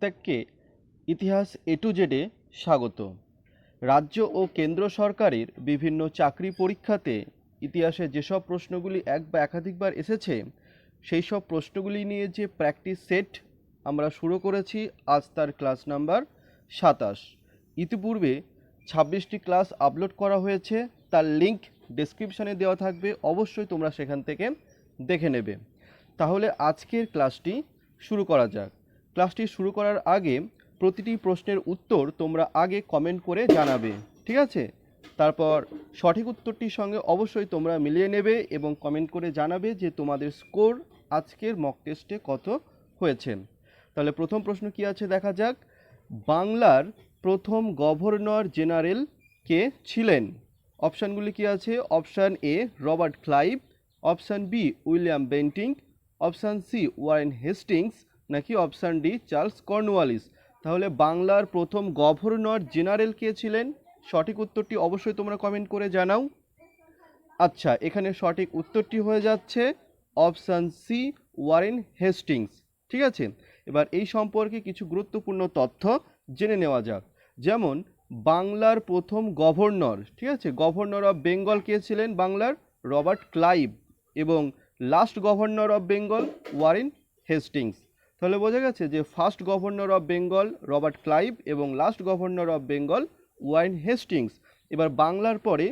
প্রত্যেককে ইতিহাস এ টু জেডে স্বাগত। রাজ্য ও কেন্দ্র সরকারের বিভিন্ন চাকরি পরীক্ষাতে ইতিহাসে যেসব প্রশ্নগুলি এক বা একাধিকবার এসেছে, সেই সব প্রশ্নগুলি নিয়ে যে প্র্যাকটিস সেট আমরা শুরু করেছি আজ তার ক্লাস নাম্বার সাতাশ। ইতিপূর্বে ছাব্বিশটি ক্লাস আপলোড করা হয়েছে, তার লিংক ডেসক্রিপশানে দেওয়া থাকবে, অবশ্যই তোমরা সেখান থেকে দেখে নেবে। তাহলে আজকের ক্লাসটি শুরু করা যাক। ক্লাসটি শুরু করার আগে প্রতিটি প্রশ্নের উত্তর তোমরা আগে কমেন্ট করে জানাবে, ঠিক আছে? তারপর সঠিক উত্তরটির সঙ্গে অবশ্যই তোমরা মিলিয়ে নেবে এবং কমেন্ট করে জানাবে যে তোমাদের স্কোর আজকের মক টেস্টে কত হয়েছে। তাহলে প্রথম প্রশ্ন কি আছে দেখা যাক। বাংলার প্রথম গভর্নর জেনারেল কে ছিলেন? অপশানগুলি কি আছে? Option A Robert Clive, option B William Bentinck, option C Warren Hastings নাকি অপশান ডি চার্লস কর্নওয়ালিস? তাহলে বাংলার প্রথম গভর্নর জেনারেল কে ছিলেন? সঠিক উত্তরটি অবশ্যই তোমরা কমেন্ট করে জানাও। আচ্ছা এখানে সঠিক উত্তরটি হয়ে যাচ্ছে অপশান সি ওয়ারেন হেস্টিংস। ঠিক আছে? এবার এই সম্পর্কে কিছু গুরুত্বপূর্ণ তথ্য জেনে নেওয়া যাক। যেমন, বাংলার প্রথম গভর্নর, ঠিক আছে? গভর্নর অফ বেঙ্গল কে ছিলেন বাংলার? Robert Clive. এবং last governor of Bengal Warren Hastings. তাহলে বোঝা গেছে যে first governor of Bengal Robert Clive এবং last governor of Bengal Warren Hastings এবার বাংলার পরে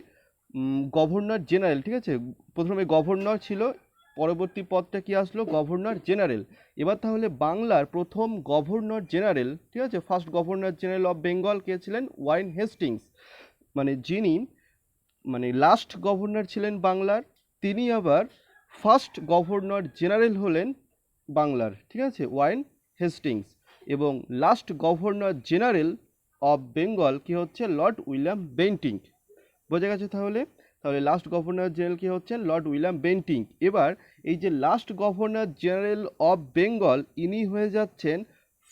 গভর্নর জেনারেল ঠিক আছে? প্রথমে গভর্নর ছিল, পরবর্তী পদটা কি আসলো? গভর্নর জেনারেল এবার তাহলে বাংলার প্রথম গভর্নর জেনারেল ঠিক আছে? First governor general of Bengal কে ছিলেন ওয়াইন হেস্টিংস মানে যিনি মানে লাস্ট গভর্নর ছিলেন বাংলার, তিনি আবার ফার্স্ট গভর্নর জেনারেল হলেন বাংলার, ঠিক আছে? ওয়াইন হেস্টিংস এবং last governor general of Bengal কি হচ্ছে? লর্ড উইলিয়াম বেন্টিং বোঝা গেছে তাহলে? তাহলে লাস্ট গভর্নর জেনারেল কি হচ্ছেন লর্ড উইলিয়াম বেন্টিং এবার এই যে last governor general of Bengal, ইনি হয়ে যাচ্ছেন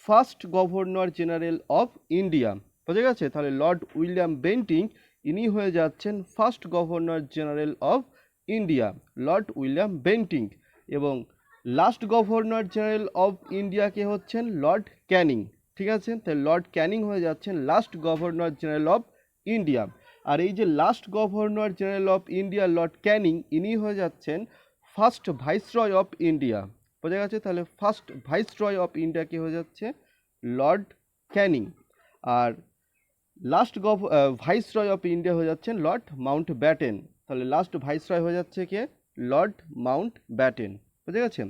first governor general of India. বোঝা গেছে? তাহলে লর্ড উইলিয়াম বেন্টিং ইনি হয়ে যাচ্ছেন first governor general of India, Lord William Bentinck এবং লাস্ট গভর্নর জেনারেল অফ ইন্ডিয়াকে হচ্ছেন লর্ড ক্যানিং ঠিক আছে? তাহলে লর্ড ক্যানিং হয়ে যাচ্ছেন last governor general of India আর এই যে last governor general of India lord Canning ইনি হয়ে যাচ্ছেন ফার্স্ট ভাইসরয় অফ ইন্ডিয়া বোঝা গেছে? তাহলে ফার্স্ট ভাইসরয় অফ ইন্ডিয়া কি হয়ে যাচ্ছে Lord Canning R last gov viceroy of India হয়ে যাচ্ছেন লর্ড মাউন্ট ব্যাটেন তাহলে লাস্ট ভাইসরয় হয়ে যাচ্ছে কে? লর্ড মাউন্ট ব্যাটেন বুঝে গেছে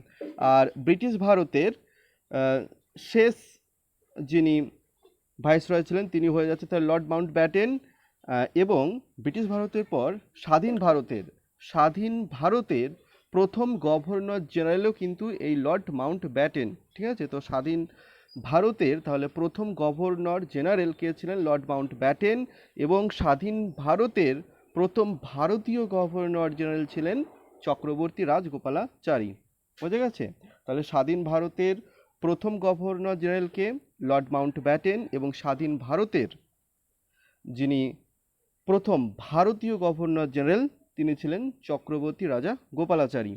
আর ব্রিটিশ ভারতের শেষ যিনি ভাইসরয় ছিলেন, তিনি হয়ে যাচ্ছে তার লর্ড মাউন্ট ব্যাটেন এবং ব্রিটিশ ভারতের পর স্বাধীন ভারতের স্বাধীন ভারতের প্রথম গভর্নর জেনারেলও কিন্তু এই লর্ড মাউন্ট ব্যাটেন ঠিক আছে? তো স্বাধীন ভারতের তাহলে প্রথম গভর্নর জেনারেল কে ছিলেন লর্ড মাউন্ট ব্যাটেন এবং স্বাধীন ভারতের প্রথম ভারতীয় গভর্নর জেনারেল ছিলেন চক্রবর্তী রাজগোপালাচারী। বোঝা গেছে? তাহলে স্বাধীন ভারতের প্রথম গভর্নর জেনারেলকে লর্ড মাউন্ট ব্যাটেন এবং স্বাধীন ভারতের যিনি প্রথম ভারতীয় গভর্নর জেনারেল, তিনি ছিলেন চক্রবর্তী রাজা গোপালাচারী।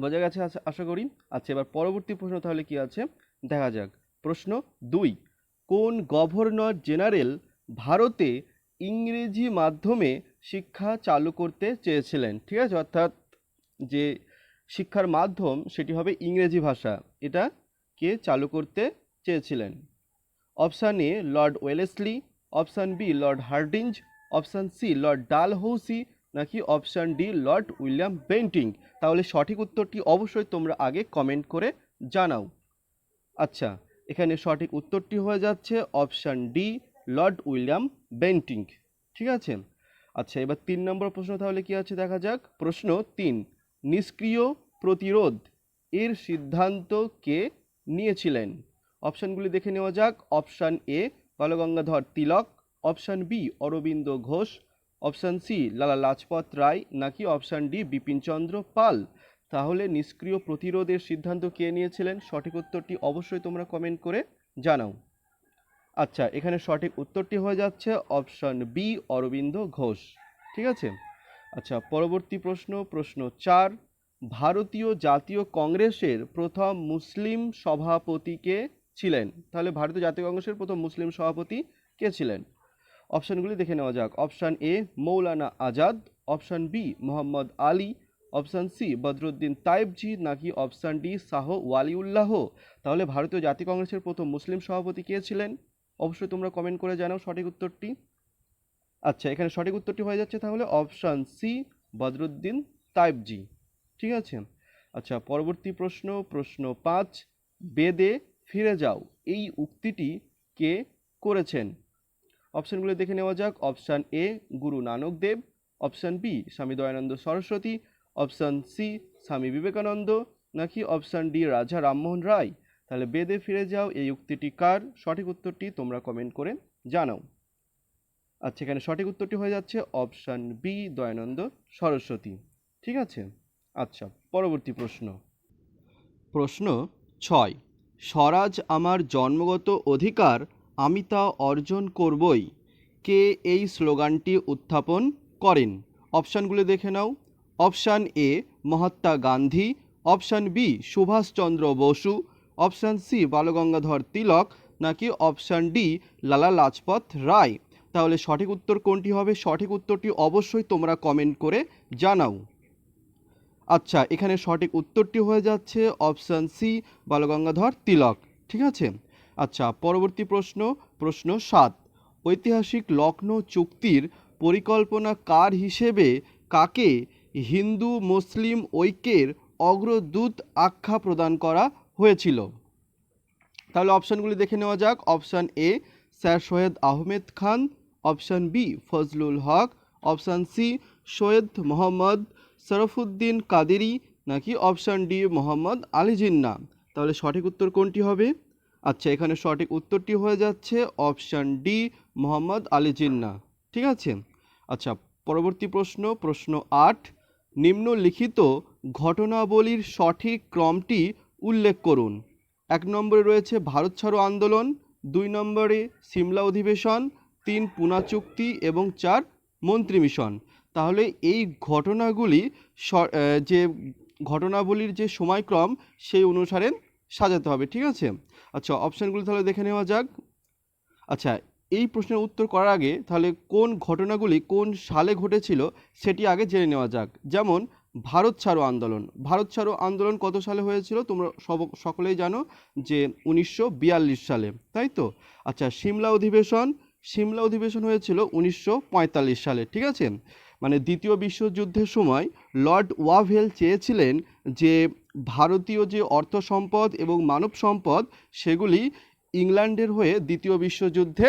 বোঝা গেছে আশা করি? আচ্ছা এবার পরবর্তী প্রশ্ন তাহলে কি আছে? দেখা যাক। প্রশ্ন দুই, কোন গভর্নর জেনারেল ভারতে ইংরেজি মাধ্যমে শিক্ষা চালু করতে চেয়েছিলেন? ঠিক আছে, অর্থাৎ যে শিক্ষার মাধ্যম সেটি হবে ইংরেজি ভাষা। এটা কে চালু করতে চেয়েছিলেন? Option A, lord Wellesley, option B, lord Hardinge, option C, lord Dalhousie, নাকি option D, lord William Bentinck? তাহলে সঠিক উত্তরটি অবশ্যই তোমরা আগে কমেন্ট করে জানাও। আচ্ছা এখানে সঠিক উত্তরটি হয়ে যাচ্ছে option D, lord William Bentinck. ঠিক আছে? আচ্ছা এবার তিন নম্বর প্রশ্ন তাহলে কি আছে দেখা যাক? প্রশ্ন তিন নিষ্ক্রিয় প্রতিরোধ এর সিদ্ধান্ত কে নিয়েছিলেন? অপশানগুলি দেখে নেওয়া যাক। Option A, Balgangadhar Tilak. Option B, Aurobindo Ghosh. Option C, Lala Lajpat Rai. নাকি অপশান ডি বিপিনচন্দ্র পাল? তাহলে নিষ্ক্রিয় প্রতিরোধের সিদ্ধান্ত কে নিয়েছিলেন? সঠিক উত্তরটি অবশ্যই তোমরা কমেন্ট করে জানাও। আচ্ছা এখানে সঠিক উত্তরটি হয়ে যাচ্ছে অপশান বি, অরবিন্দ ঘোষ। ঠিক আছে? আচ্ছা পরবর্তী প্রশ্ন প্রশ্ন চার। ভারতীয় জাতীয় কংগ্রেসের প্রথম মুসলিম সভাপতিকে ছিলেন? তাহলে ভারতীয় জাতীয় কংগ্রেসের প্রথম মুসলিম সভাপতি কে ছিলেন? অপশানগুলি দেখে নেওয়া যাক। Option A, Maulana Azad. Option B, Mohammad Ali. Option C, Badruddin Tyabji নাকি অপশান ডি, শাহ ওয়ালিউল্লাহ। তাহলে ভারতীয় জাতীয় কংগ্রেসের প্রথম মুসলিম সভাপতি কে ছিলেন? অবশ্যই তোমরা কমেন্ট করে জানাও সঠিক উত্তরটি। আচ্ছা এখানে সঠিক উত্তরটি হয়ে যাচ্ছে তাহলে অপশান সি বদরুদ্দিন তাইবজি ঠিক আছে? আচ্ছা পরবর্তী প্রশ্ন প্রশ্ন পাঁচ, বেদে ফিরে যাও। এই উক্তিটি কে করেছেন? অপশানগুলো দেখে নেওয়া যাক। অপশান এ, গুরু নানক দেব। অপশান বি, স্বামী দয়ানন্দ সরস্বতী। Option C, Swami Vivekananda. নাকি অপশান ডি, রাজা রামমোহন রায়? তাহলে বেদে ফিরে যাও। এই উক্তিটি কার? সঠিক উত্তরটি তোমরা কমেন্ট করে জানাও। আচ্ছা এখানে সঠিক উত্তরটি হয়ে যাচ্ছে অপশান বি দয়ানন্দ সরস্বতী। ঠিক আছে? আচ্ছা পরবর্তী প্রশ্ন। প্রশ্ন ছয়, স্বরাজ আমার জন্মগত অধিকার আমি তা অর্জন করবই। কে এই স্লোগানটি উত্থাপন করেন? অপশানগুলো দেখে নাও। Option A Mahatma Gandhi. Option B Subhas Chandra Bose. Option C Balgangadhar Tilak. নাকি অপশান ডি লালা লাজপত রায়? তাহলে সঠিক উত্তর কোনটি হবে? সঠিক উত্তরটি অবশ্যই তোমরা কমেন্ট করে জানাও। আচ্ছা এখানে সঠিক উত্তরটি হয়ে যাচ্ছে অপশান সি বালগঙ্গাধর তিলক। ঠিক আছে? আচ্ছা পরবর্তী প্রশ্ন প্রশ্ন সাত। ঐতিহাসিক লখনৌ চুক্তির পরিকল্পনা কার হিসেবে কাকে হিন্দু মুসলিম ঐক্যের অগ্রদূত আখ্যা প্রদান করা হয়েছিল? তাহলে অপশানগুলি দেখে নেওয়া যাক। Option A sir Syed Ahmed Khan option B, Fazlul Haq. Option C, Syed Mohammad Sharfuddin Quadri নাকি অপশান ডি, মোহাম্মদ আলী জিন্না। তাহলে সঠিক উত্তর কোনটি হবে? আচ্ছা এখানে সঠিক উত্তরটি হয়ে যাচ্ছে অপশান ডি, মোহাম্মদ আলী জিন্না। ঠিক আছে? আচ্ছা পরবর্তী প্রশ্ন প্রশ্ন আট। নিম্নলিখিত ঘটনাবলীর সঠিক ক্রমটি উল্লেখ করুন। এক নম্বরে রয়েছে ভারত ছাড়ো আন্দোলন, দুই নম্বরে সিমলা অধিবেশন তিন পুনা চুক্তি এবং চার মন্ত্রী মিশন। তাহলে এই ঘটনাগুলি যে ঘটনাবলীর যে সময়ক্রম, সেই অনুসারে সাজাতে হবে, ঠিক আছে? আচ্ছা অপশানগুলো তাহলে দেখে নেওয়া যাক। আচ্ছা এই প্রশ্নের উত্তর করার আগে তাহলে কোন ঘটনাগুলি কোন সালে ঘটেছিল সেটি আগে জেনে নেওয়া যাক। যেমন, ভারত ছাড়ো আন্দোলন। ভারত ছাড়ো আন্দোলন কত সালে হয়েছিল? তোমরা সব সকলেই জানো যে উনিশশো বিয়াল্লিশ সালে, তাই তো? আচ্ছা সিমলা অধিবেশন সিমলা অধিবেশন হয়েছিল উনিশশো পঁয়তাল্লিশ সালে, ঠিক আছে? মানে দ্বিতীয় বিশ্বযুদ্ধের সময় লর্ড ওয়াভেল চেয়েছিলেন যে ভারতীয় যে অর্থ সম্পদ এবং মানব সম্পদ সেগুলি ইংল্যান্ডের হয়ে দ্বিতীয় বিশ্বযুদ্ধে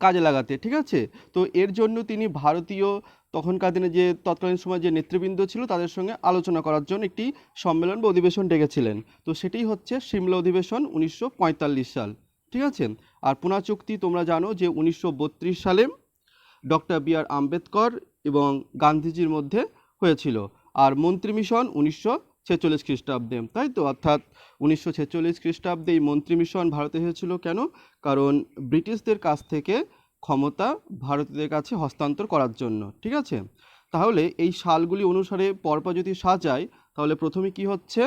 কাজে লাগাতে, ঠিক আছে? তো এর জন্য তিনি ভারতীয় তখনকার দিনে যে তৎকালীন সময় যে নেতৃবৃন্দ ছিল তাদের সঙ্গে আলোচনা করার জন্য একটি সম্মেলন বা অধিবেশন ডেকেছিলেন। তো সেটাই হচ্ছে সিমলা অধিবেশন উনিশশো পঁয়তাল্লিশ সাল। ঠিক আছে? আর পুনা চুক্তি তোমরা জানো যে উনিশশো বত্রিশ সালে ডক্টর বি আর আম্বেদকর এবং গান্ধীজির মধ্যে হয়েছিল। আর মন্ত্রী মিশন উনিশশো ছেচল্লিশ খ্রিস্টাব্দে, তাই তো? অর্থাৎ উনিশশো ছেচল্লিশ খ্রিস্টাব্দে এই মন্ত্রী মিশন ভারতে হয়েছিল কেন? কারণ ব্রিটিশদের কাছ থেকে ক্ষমতা ভারতীয়দের কাছে হস্তান্তর করার জন্য, ঠিক আছে? তাহলে এই সালগুলি অনুসারে পরপর যদি সাজায়, তাহলে প্রথমে কি হচ্ছে?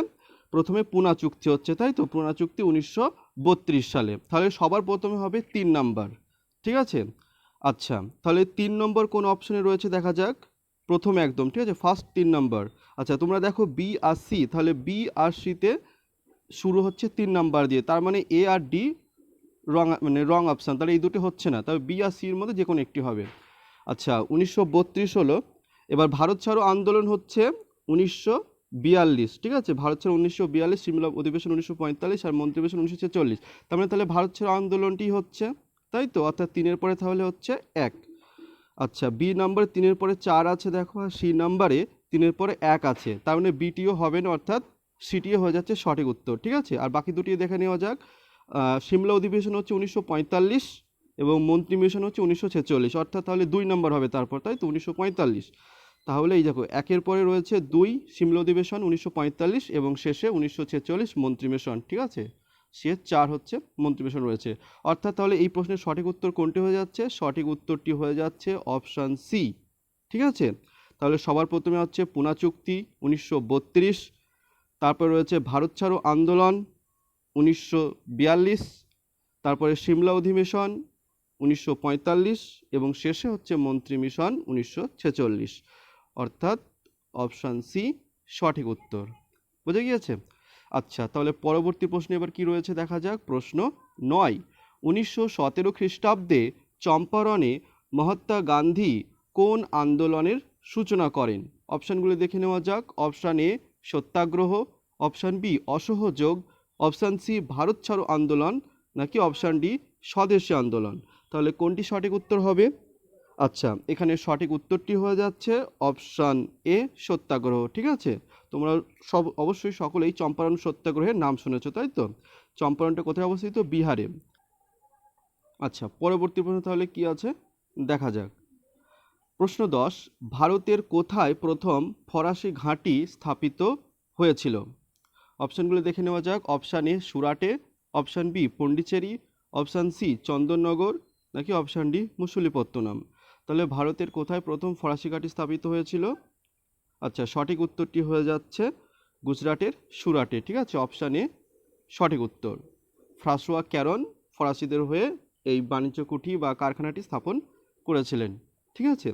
প্রথমে পুনা চুক্তি হচ্ছে, তাই তো? পুনা চুক্তি উনিশশো বত্রিশ সালে। তাহলে সবার প্রথমে হবে তিন নাম্বার। ঠিক আছে? আচ্ছা তাহলে তিন নম্বর কোন অপশনে রয়েছে দেখা যাক? প্রথমে একদম, ঠিক আছে? ফার্স্ট তিন নম্বর। আচ্ছা তোমরা দেখো বি আর সি তাহলে বি আর সিতে শুরু হচ্ছে তিন নাম্বার দিয়ে। তার মানে এ আর ডি রং মানে রং অপশান তাহলে এই দুটো হচ্ছে না। তবে বি আর সির মধ্যে যে কোনো একটি হবে। আচ্ছা উনিশশো বত্রিশ হলো। এবার ভারত ছাড়ো আন্দোলন হচ্ছে উনিশশো বিয়াল্লিশ, ঠিক আছে? ভারত ছাড়ো উনিশশো বিয়াল্লিশ সিমলা অধিবেশন উনিশশো পঁয়তাল্লিশ আর মন্ত্রিবেশন উনিশশো ছেচল্লিশ। তার মানে তাহলে ভারত ছাড়ো আন্দোলনটি হচ্ছে, তাই তো? অর্থাৎ তিনের পরে তাহলে হচ্ছে এক। আচ্ছা বি নাম্বার তিনের পরে চার আছে দেখো, আর সি নাম্বারে তিনের পরে এক আছে। তার মানে বিটিও হবে না, অর্থাৎ সিটিও হয়ে যাচ্ছে সঠিক উত্তর, ঠিক আছে? আর বাকি দুটি দেখে নেওয়া যাক। সিমলা অধিবেশন হচ্ছে উনিশশো পঁয়তাল্লিশ এবং মন্ত্রী মিশন হচ্ছে উনিশশো ছেচল্লিশ, অর্থাৎ তাহলে দুই নম্বর হবে তারপর, তাই তো? উনিশশো পঁয়তাল্লিশ। তাহলে এই দেখো, একের পরে রয়েছে দুই সিমলা অধিবেশন উনিশশো পঁয়তাল্লিশ এবং শেষে উনিশশো ছেচল্লিশ মন্ত্রী মিশন ঠিক আছে? সে চার হচ্ছে মন্ত্রী মিশন রয়েছে। অর্থাৎ তাহলে এই প্রশ্নের সঠিক উত্তর কোনটি হয়ে যাচ্ছে? সঠিক উত্তরটি হয়ে যাচ্ছে অপশান সি, ঠিক আছে? তাহলে সবার প্রথমে হচ্ছে পুনা চুক্তি উনিশশো বত্রিশ, তারপর রয়েছে ভারত ছাড়ো আন্দোলন উনিশশো বিয়াল্লিশ, তারপরে সিমলা অধিবেশন উনিশশো পঁয়তাল্লিশ এবং শেষে হচ্ছে মন্ত্রী মিশন উনিশশো ছেচল্লিশ। অর্থাৎ অপশান সি, সঠিক উত্তর। বুঝে গিয়েছে? আচ্ছা তাহলে পরবর্তী প্রশ্নে এবার কি রয়েছে দেখা যাক। প্রশ্ন নয়, উনিশশো সতেরো খ্রিস্টাব্দে চম্পারণে মহাত্মা গান্ধী কোন আন্দোলনের সূচনা করেন? অপশানগুলো দেখে নেওয়া যাক। Option A, satyagraha. Option B, অসহযোগ। অপশান সি, ভারত ছাড়ো আন্দোলন। নাকি অপশান ডি, স্বদেশী আন্দোলন। তাহলে কোনটি সঠিক উত্তর হবে? আচ্ছা এখানে সঠিক উত্তরটি হয়ে যাচ্ছে অপশান এ, সত্যাগ্রহ, ঠিক আছে? তোমরা সব, অবশ্যই সকলেই চম্পারণ সত্যাগ্রহের নাম শুনেছ, তাই তো? চম্পারণটা কোথায় অবস্থিত? বিহারে। আচ্ছা পরবর্তী প্রশ্ন তাহলে কি আছে? দেখা যাক। প্রশ্ন দশ, ভারতের কোথায় প্রথম ফরাসি ঘাঁটি স্থাপিত হয়েছিল? অপশানগুলো দেখে নেওয়া যাক। Option A, সুরাটে, option B, Pondicherry, option C, Chandannagar, নাকি অপশান ডি, মুসুলিপত্তনম? তাহলে ভারতের কোথায় প্রথম ফরাসি ঘাঁটি স্থাপিত হয়েছিল? আচ্ছা সঠিক উত্তরটি হয়ে যাচ্ছে গুজরাটের সুরাটে, ঠিক আছে? অপশান এ সঠিক উত্তর। ফ্রাসোয়া ক্যারন ফরাসিদের হয়ে এই বাণিজ্য কুঠি বা কারখানাটি স্থাপন করেছিলেন, ঠিক আছে?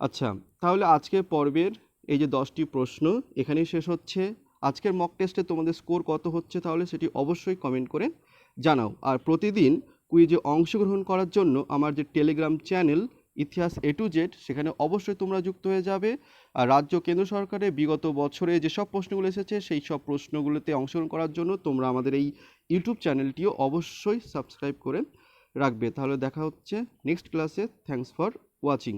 আচ্ছা তাহলে আজকের পর্বের এই যে দশটি প্রশ্ন, এখানেই শেষ হচ্ছে। আজকের মক টেস্টে তোমাদের স্কোর কত হচ্ছে তাহলে সেটি অবশ্যই কমেন্ট করে জানাও। আর প্রতিদিন কুইজে অংশগ্রহণ করার জন্য আমার যে টেলিগ্রাম চ্যানেল ইতিহাস এ টু জেড সেখানে অবশ্যই তোমরা যুক্ত হয়ে যাবে। আর রাজ্য, কেন্দ্র সরকারের বিগত বছরে যেসব প্রশ্নগুলো এসেছে, সেই সব প্রশ্নগুলোতে অংশগ্রহণ করার জন্য তোমরা আমাদের এই ইউটিউব চ্যানেলটিও অবশ্যই সাবস্ক্রাইব করে রাখবে। তাহলে দেখা হচ্ছে নেক্সট ক্লাসে থ্যাংকস ফর ওয়াচিং